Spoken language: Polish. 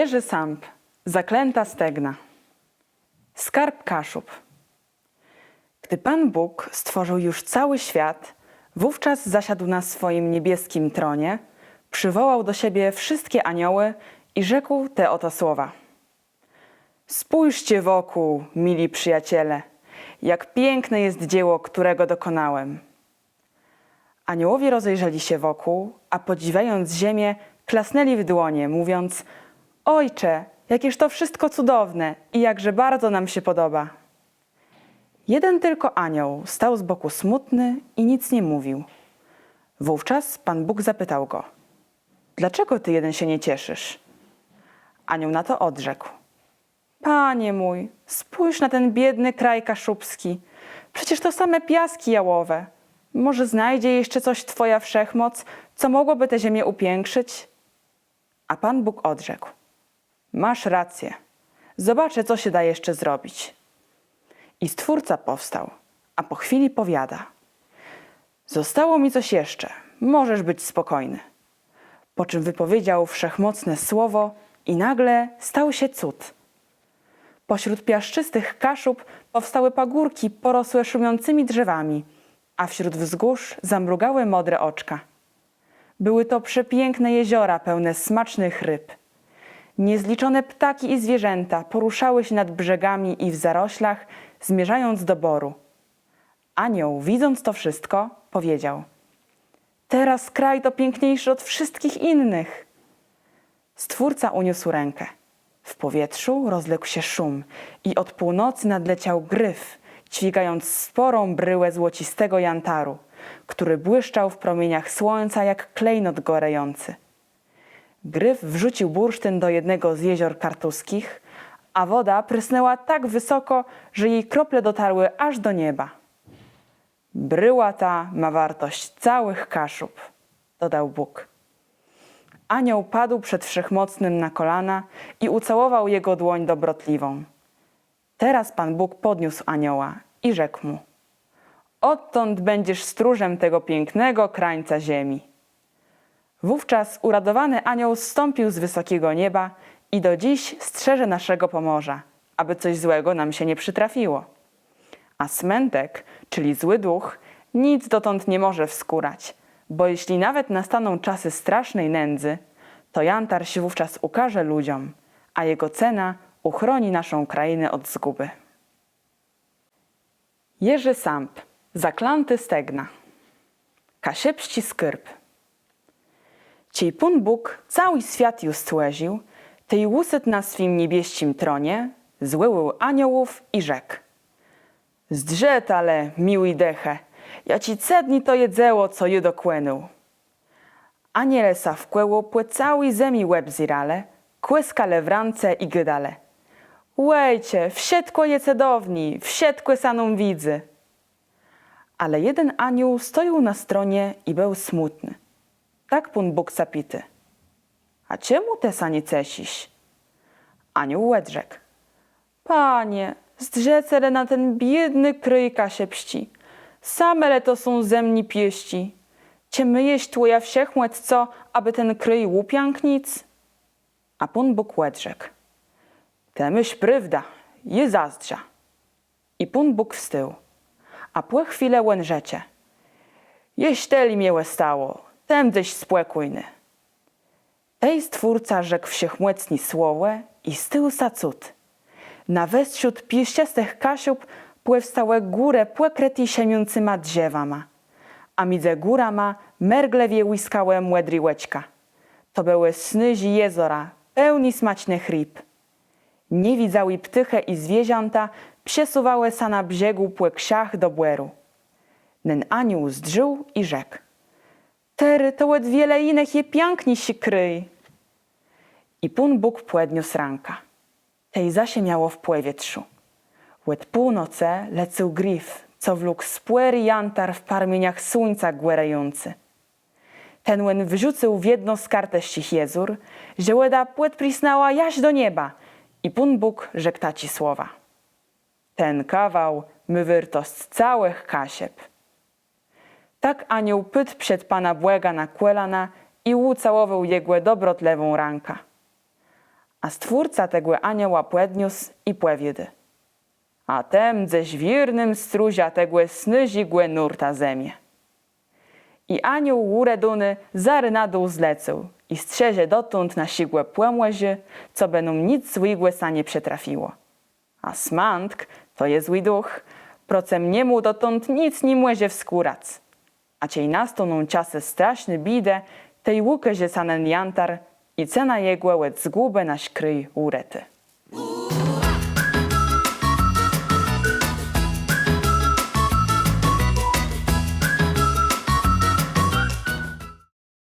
Jerzy Samp, zaklęta stegna. Skarb Kaszub. Gdy Pan Bóg stworzył już cały świat, wówczas zasiadł na swoim niebieskim tronie, przywołał do siebie wszystkie anioły i rzekł te oto słowa. Spójrzcie wokół, mili przyjaciele, jak piękne jest dzieło, którego dokonałem. Aniołowie rozejrzeli się wokół, a podziwiając ziemię, klasnęli w dłonie, mówiąc: Ojcze, jakież to wszystko cudowne i jakże bardzo nam się podoba. Jeden tylko anioł stał z boku smutny i nic nie mówił. Wówczas Pan Bóg zapytał go: Dlaczego ty jeden się nie cieszysz? Anioł na to odrzekł: Panie mój, spójrz na ten biedny kraj kaszubski. Przecież to same piaski jałowe. Może znajdzie jeszcze coś Twoja wszechmoc, co mogłoby tę ziemię upiększyć? A Pan Bóg odrzekł: Masz rację. Zobaczę, co się da jeszcze zrobić. I stwórca powstał, a po chwili powiada: Zostało mi coś jeszcze, możesz być spokojny. Po czym wypowiedział wszechmocne słowo, i nagle stał się cud. Pośród piaszczystych kaszub powstały pagórki porosłe szumiącymi drzewami, a wśród wzgórz zamrugały modre oczka. Były to przepiękne jeziora pełne smacznych ryb. Niezliczone ptaki i zwierzęta poruszały się nad brzegami i w zaroślach, zmierzając do boru. Anioł, widząc to wszystko, powiedział: Teraz kraj to piękniejszy od wszystkich innych. Stwórca uniósł rękę. W powietrzu rozległ się szum i od północy nadleciał gryf, dźwigając sporą bryłę złocistego jantaru, który błyszczał w promieniach słońca jak klejnot gorejący. Gryf wrzucił bursztyn do jednego z jezior kartuskich, a woda prysnęła tak wysoko, że jej krople dotarły aż do nieba. Bryła ta ma wartość całych kaszub, dodał Bóg. Anioł padł przed Wszechmocnym na kolana i ucałował jego dłoń dobrotliwą. Teraz Pan Bóg podniósł anioła i rzekł mu: Odtąd będziesz stróżem tego pięknego krańca ziemi. Wówczas uradowany anioł zstąpił z wysokiego nieba i do dziś strzeże naszego pomorza, aby coś złego nam się nie przytrafiło. A smętek, czyli zły duch, nic dotąd nie może wskórać, bo jeśli nawet nastaną czasy strasznej nędzy, to jantar się wówczas ukaże ludziom, a jego cena uchroni naszą krainę od zguby. Jerzy Samp, zaklanty stegna. Kasiepści skyrb. Ciej Pun Bóg cały świat już stłeził, tej łusyt na swim niebieścim tronie, złył aniołów i rzekł. Zdrzet ale, miły deche, ja ci cedni to jedzeło, co ju dokłęł. Aniele sa wkłęło płe cały zemi łeb zirale, kłyskale w rance i gydale. Łejcie, wsiedkło je cedowni, wsiedkłe saną widzy. Ale jeden anioł stoił na stronie i był smutny. Tak pun Bóg zapity. A czemu te sanie cesiś? Anioł łedrzek. Panie, zdrzecele na ten biedny kryj się pści. Samele to są zemni pieści. Cie myjeś twoja wszechmłec co, aby ten kryj łupiank nic? A pun Bóg łedrzek. Te myśl prawda, je zazdrza. I pun Bóg wstył. A płe chwilę łężecie. Jeśteli miłe stało, temdyś spłekujny. Tej stwórca rzekł wszechmłecni słowe i stył sa cud. Na westrzód pieszczestych kasiub płew stałe górę płekreti siemiącyma drzewama. A midze góra ma mergle wiełyskałe młedri łeczka. To były snyzi jezora, pełni smacznych ryb. Nie widzały ptyche i zwierzęta, przesuwały sa na brzegu płeksiach do błeru. Nen anioł zdrzył i rzekł. Wiele innych je piękni się kryj. I pun Bóg płedniósł ranka. Tej zasie miało w płewietrzu. Łed północe lecył grif, co wlókł spłery jantar w parmieniach słońca głerejący. Ten łen wrzucił w jedno z karteścich jezur, że łeda płet prisnała jaś do nieba i pun Bóg rzekł taci słowa. Ten kawał my wyrtost całych kasieb. Tak anioł pyt przed pana błega na kłelana i ucałował jegłę dobrotlewą ranka. A stwórca tegłe anioła płednius i płewiedy. A tem ze żwirnym struzia tegłe snyzigłe nurta zemie. I anioł łurę duny zary na dół zlecył i strzeże dotąd na sigłe płemłezie, co będą nic złigłe sa nie przetrafiło. A smantk, to jest zły duch, procem niemu dotąd nic nie młezie wskórac. A ciej nastoną czasy straszny bidę, tej łukę, że sanen jantar i cena jegłe łec zgubę na szkryj urety.